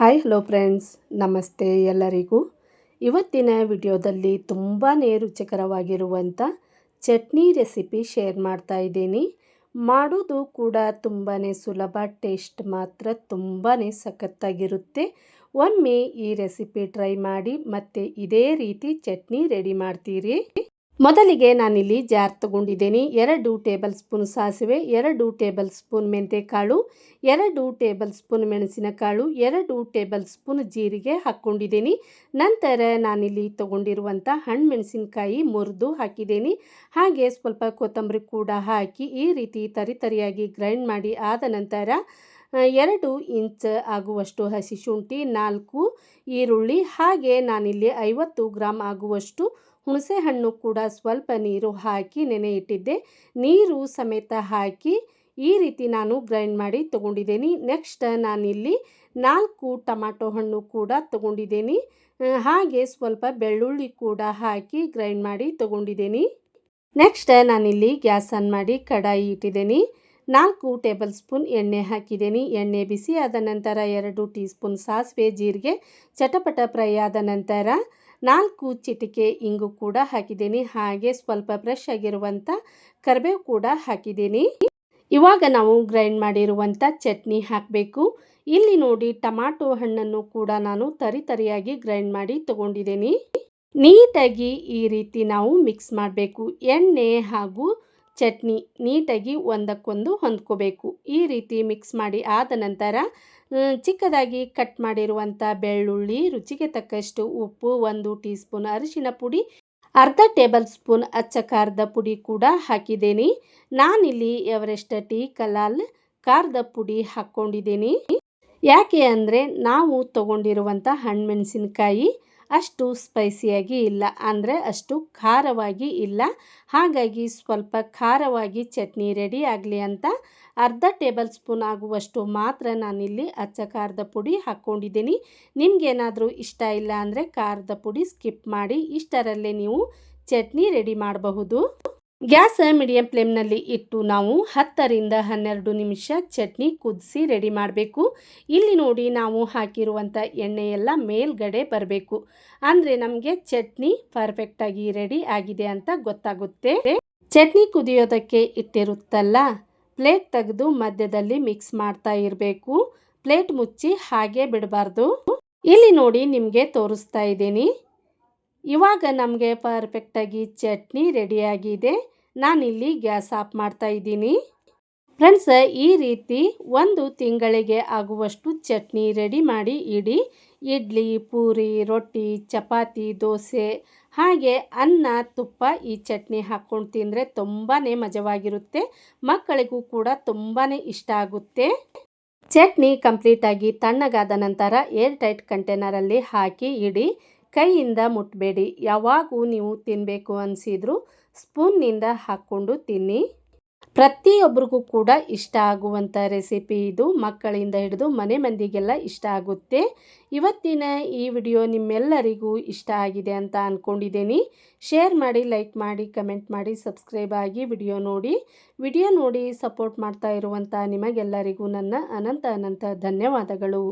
Hi, hello friends. ನಮಸ್ತೆ ಎಲ್ಲರಿಗೂ. ಇವತ್ತಿನ ವಿಡಿಯೋದಲ್ಲಿ ತುಂಬಾ ರುಚಿಕರವಾಗಿರುವಂಥ ಚಟ್ನಿ ರೆಸಿಪಿ ಶೇರ್ ಮಾಡ್ತಾ ಇದ್ದೀನಿ. ಮಾಡೋದು ಕೂಡ ತುಂಬಾ ಸುಲಭ, ಟೇಸ್ಟ್ ಮಾತ್ರ ತುಂಬಾ ಸಖತ್ತಾಗಿರುತ್ತೆ. ಒಮ್ಮೆ ಈ ರೆಸಿಪಿ ಟ್ರೈ ಮಾಡಿ ಮತ್ತು ಇದೇ ರೀತಿ ಚಟ್ನಿ ರೆಡಿ ಮಾಡ್ತೀರಿ. ಮೊದಲಿಗೆ ನಾನಿಲ್ಲಿ ಜಾರ್ ತಗೊಂಡಿದ್ದೀನಿ. ಎರಡು ಟೇಬಲ್ ಸ್ಪೂನ್ ಸಾಸಿವೆ, ಎರಡು ಟೇಬಲ್ ಸ್ಪೂನ್ ಮೆಂತೆಕಾಳು, ಎರಡು ಟೇಬಲ್ ಸ್ಪೂನ್ ಮೆಣಸಿನಕಾಳು, ಎರಡು ಟೇಬಲ್ ಸ್ಪೂನ್ ಜೀರಿಗೆ ಹಾಕ್ಕೊಂಡಿದ್ದೀನಿ. ನಂತರ ನಾನಿಲ್ಲಿ ತಗೊಂಡಿರುವಂಥ ಹಣ್ಣು ಮೆಣಸಿನಕಾಯಿ ಮುರಿದು ಹಾಕಿದ್ದೀನಿ. ಹಾಗೆ ಸ್ವಲ್ಪ ಕೊತ್ತಂಬರಿ ಕೂಡ ಹಾಕಿ ಈ ರೀತಿ ತರಿತರಿಯಾಗಿ ಗ್ರೈಂಡ್ ಮಾಡಿ ಆದ ನಂತರ ಎರಡು ಇಂಚ್ ಆಗುವಷ್ಟು ಹಸಿ ಶುಂಠಿ, ನಾಲ್ಕು ಈರುಳ್ಳಿ, ಹಾಗೆ ನಾನಿಲ್ಲಿ ಐವತ್ತು ಗ್ರಾಮ್ ಆಗುವಷ್ಟು ಹುಣಸೆ ಹಣ್ಣು ಕೂಡ ಸ್ವಲ್ಪ ನೀರು ಹಾಕಿ ನೆನೆ ಇಟ್ಟಿದ್ದೆ ನೀರು ಸಮೇತ ಹಾಕಿ ಈ ರೀತಿ ನಾನು ಗ್ರೈಂಡ್ ಮಾಡಿ ತೊಗೊಂಡಿದ್ದೀನಿ. ನೆಕ್ಸ್ಟ್ ನಾನಿಲ್ಲಿ ನಾಲ್ಕು ಟೊಮಾಟೊ ಹಣ್ಣು ಕೂಡ ತೊಗೊಂಡಿದ್ದೀನಿ. ಹಾಗೆ ಸ್ವಲ್ಪ ಬೆಳ್ಳುಳ್ಳಿ ಕೂಡ ಹಾಕಿ ಗ್ರೈಂಡ್ ಮಾಡಿ ತೊಗೊಂಡಿದ್ದೀನಿ. ನೆಕ್ಸ್ಟ್ ನಾನಿಲ್ಲಿ ಗ್ಯಾಸ್ ಆನ್ ಮಾಡಿ ಕಡಾಯಿ ಇಟ್ಟಿದ್ದೀನಿ. ನಾಲ್ಕು ಟೇಬಲ್ ಸ್ಪೂನ್ ಎಣ್ಣೆ ಹಾಕಿದ್ದೀನಿ. ಎಣ್ಣೆ ಬಿಸಿ ಆದ ನಂತರ ಎರಡು ಟೀ ಸ್ಪೂನ್ ಸಾಸಿವೆ ಜೀರಿಗೆ, ಚಟಪಟ ಫ್ರೈ ಆದ ನಂತರ ನಾಲ್ಕು ಚಿಟಿಕೆ ಇಂಗು ಕೂಡ ಹಾಕಿದ್ದೀನಿ. ಹಾಗೆ ಸ್ವಲ್ಪ ಫ್ರೆಶ್ ಆಗಿರುವಂಥ ಕರಿಬೇವು ಕೂಡ ಹಾಕಿದ್ದೀನಿ. ಇವಾಗ ನಾವು ಗ್ರೈಂಡ್ ಮಾಡಿರುವಂಥ ಚಟ್ನಿ ಹಾಕಬೇಕು. ಇಲ್ಲಿ ನೋಡಿ ಟಮಾಟೊ ಹಣ್ಣನ್ನು ಕೂಡ ನಾನು ತರಿ ತರಿಯಾಗಿ ಗ್ರೈಂಡ್ ಮಾಡಿ ತಗೊಂಡಿದ್ದೀನಿ. ನೀಟಾಗಿ ಈ ರೀತಿ ನಾವು ಮಿಕ್ಸ್ ಮಾಡಬೇಕು. ಎಣ್ಣೆ ಹಾಗೂ ಚಟ್ನಿ ನೀಟಾಗಿ ಒಂದಕ್ಕೊಂದು ಹೊಂದ್ಕೋಬೇಕು. ಈ ರೀತಿ ಮಿಕ್ಸ್ ಮಾಡಿ ಆದ ನಂತರ ಚಿಕ್ಕದಾಗಿ ಕಟ್ ಮಾಡಿರುವಂಥ ಬೆಳ್ಳುಳ್ಳಿ, ರುಚಿಗೆ ತಕ್ಕಷ್ಟು ಉಪ್ಪು, ಒಂದು ಟೀ ಸ್ಪೂನ್ ಅರಿಶಿನ ಪುಡಿ, ಅರ್ಧ ಟೇಬಲ್ ಸ್ಪೂನ್ ಅಚ್ಚ ಖಾರದ ಪುಡಿ ಕೂಡ ಹಾಕಿದ್ದೀನಿ. ನಾನಿಲ್ಲಿ ಎವರೆಸ್ಟ್ ಟೀ ಕಲಾಲ್ ಖಾರದ ಪುಡಿ ಹಾಕ್ಕೊಂಡಿದ್ದೀನಿ. ಯಾಕೆ ಅಂದರೆ, ನಾವು ತಗೊಂಡಿರುವಂಥ ಹಣ್ಣುಮೆಣಸಿನ್ಕಾಯಿ ಅಷ್ಟು ಸ್ಪೈಸಿಯಾಗಿ ಇಲ್ಲ, ಅಂದರೆ ಅಷ್ಟು ಖಾರವಾಗಿ ಇಲ್ಲ. ಹಾಗಾಗಿ ಸ್ವಲ್ಪ ಖಾರವಾಗಿ ಚಟ್ನಿ ರೆಡಿ ಆಗಲಿ ಅಂತ ಅರ್ಧ ಟೇಬಲ್ ಸ್ಪೂನ್ ಆಗುವಷ್ಟು ಮಾತ್ರ ನಾನಿಲ್ಲಿ ಅಚ್ಚ ಖಾರದ ಪುಡಿ ಹಾಕ್ಕೊಂಡಿದ್ದೀನಿ. ನಿಮಗೇನಾದರೂ ಇಷ್ಟ ಇಲ್ಲ ಅಂದರೆ ಖಾರದ ಪುಡಿ ಸ್ಕಿಪ್ ಮಾಡಿ ಇಷ್ಟರಲ್ಲೇ ನೀವು ಚಟ್ನಿ ರೆಡಿ ಮಾಡಬಹುದು. ಗ್ಯಾಸ್ ಮೀಡಿಯಂ ಫ್ಲೇಮ್ನಲ್ಲಿ ಇಟ್ಟು ನಾವು ಹತ್ತರಿಂದ ಹನ್ನೆರಡು ನಿಮಿಷ ಚಟ್ನಿ ಕುದಿಸಿ ರೆಡಿ ಮಾಡಬೇಕು. ಇಲ್ಲಿ ನೋಡಿ ನಾವು ಹಾಕಿರುವಂಥ ಎಣ್ಣೆಯೆಲ್ಲ ಮೇಲ್ಗಡೆ ಬರಬೇಕು. ಅಂದರೆ ನಮಗೆ ಚಟ್ನಿ ಪರ್ಫೆಕ್ಟಾಗಿ ರೆಡಿ ಆಗಿದೆ ಅಂತ ಗೊತ್ತಾಗುತ್ತೆ. ಚಟ್ನಿ ಕುದಿಯೋದಕ್ಕೆ ಇಟ್ಟಿರುತ್ತಲ್ಲ, ಪ್ಲೇಟ್ ತೆಗೆದು ಮಧ್ಯದಲ್ಲಿ ಮಿಕ್ಸ್ ಮಾಡ್ತಾ ಇರಬೇಕು. ಪ್ಲೇಟ್ ಮುಚ್ಚಿ ಹಾಗೆ ಬಿಡಬಾರ್ದು. ಇಲ್ಲಿ ನೋಡಿ ನಿಮಗೆ ತೋರಿಸ್ತಾ ಇದ್ದೀನಿ. ಇವಾಗ ನಮಗೆ ಪರ್ಫೆಕ್ಟಾಗಿ ಚಟ್ನಿ ರೆಡಿಯಾಗಿದೆ ನಾನಿಲ್ಲಿ ಗ್ಯಾಸ್ ಆಫ್ ಮಾಡ್ತಾ ಇದ್ದೀನಿ. ಫ್ರೆಂಡ್ಸ್, ಈ ರೀತಿ ಒಂದು ತಿಂಗಳಿಗೆ ಆಗುವಷ್ಟು ಚಟ್ನಿ ರೆಡಿ ಮಾಡಿ ಇಡಿ. ಇಡ್ಲಿ, ಪೂರಿ, ರೊಟ್ಟಿ, ಚಪಾತಿ, ದೋಸೆ, ಹಾಗೆ ಅನ್ನ, ತುಪ್ಪ ಈ ಚಟ್ನಿ ಹಾಕ್ಕೊಂಡು ತಿಂದರೆ ತುಂಬಾ ಮಜವಾಗಿರುತ್ತೆ. ಮಕ್ಕಳಿಗೂ ಕೂಡ ತುಂಬಾ ಇಷ್ಟ ಆಗುತ್ತೆ. ಚಟ್ನಿ ಕಂಪ್ಲೀಟಾಗಿ ತಣ್ಣಗಾದ ನಂತರ ಏರ್ ಟೈಟ್ ಕಂಟೈನರಲ್ಲಿ ಹಾಕಿ ಇಡಿ. ಕೈಯಿಂದ ಮುಟ್ಟಬೇಡಿ ಯಾವಾಗೂ ನೀವು ತಿನ್ನಬೇಕು ಅನಿಸಿದ್ರು ಸ್ಪೂನ್ನಿಂದ ಹಾಕ್ಕೊಂಡು ತಿನ್ನಿ. ಪ್ರತಿಯೊಬ್ಬರಿಗೂ ಕೂಡ ಇಷ್ಟ ಆಗುವಂಥ ರೆಸಿಪಿ ಇದು. ಮಕ್ಕಳಿಂದ ಹಿಡಿದು ಮನೆ ಮಂದಿಗೆಲ್ಲ ಇಷ್ಟ ಆಗುತ್ತೆ. ಇವತ್ತಿನ ಈ ವಿಡಿಯೋ ನಿಮ್ಮೆಲ್ಲರಿಗೂ ಇಷ್ಟ ಆಗಿದೆ ಅಂತ ಅಂದ್ಕೊಂಡಿದ್ದೀನಿ ಶೇರ್ ಮಾಡಿ, ಲೈಕ್ ಮಾಡಿ, ಕಮೆಂಟ್ ಮಾಡಿ, ಸಬ್ಸ್ಕ್ರೈಬ್ ಆಗಿ ವಿಡಿಯೋ ನೋಡಿ. ವಿಡಿಯೋ ನೋಡಿ ಸಪೋರ್ಟ್ ಮಾಡ್ತಾ ಇರುವಂಥ ನಿಮಗೆಲ್ಲರಿಗೂ ನನ್ನ ಅನಂತ ಅನಂತ ಧನ್ಯವಾದಗಳು.